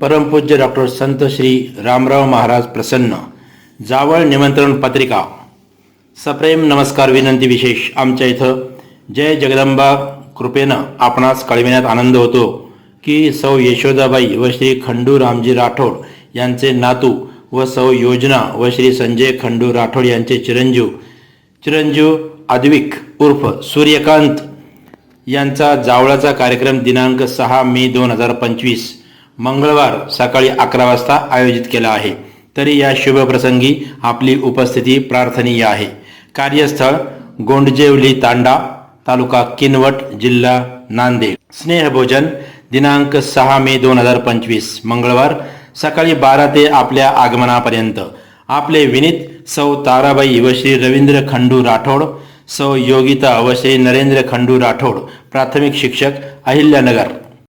परमपूज्य डॉक्टर संत श्री रामराव महाराज प्रसन्न जावळ निमंत्रण पत्रिका. सप्रेम नमस्कार विनंती विशेष आमच्या इथं जय जगदंबा कृपेनं आपणास कळविण्यात आनंद होतो की सौ यशोदाबाई व श्री खंडू रामजी राठोड यांचे नातू व सौ योजना व श्री संजय खंडू राठोड यांचे चिरंजीव चिरंजीव आद्विक उर्फ सूर्यकांत यांचा जावळाचा कार्यक्रम दिनांक सहा मे दोन हजार पंचवीस. मंगळवार सकाळी अकरा वाजता आयोजित केला आहे. तरी या शुभप्रसंगी आपली उपस्थिती प्रार्थनीय आहे. कार्यस्थळ गोंडजेवली तांडा तालुका किनवट जिल्हा नांदेड. स्नेहभोजन दिनांक सहा मे दोन हजार पंचवीस मंगळवार सकाळी बारा ते आपल्या आगमनापर्यंत. आपले विनीत सौ ताराबाई व श्री रवींद्र खंडू राठोड सौ योगिता व श्री नरेंद्र खंडू राठोड प्राथमिक शिक्षक अहिल्यानगर.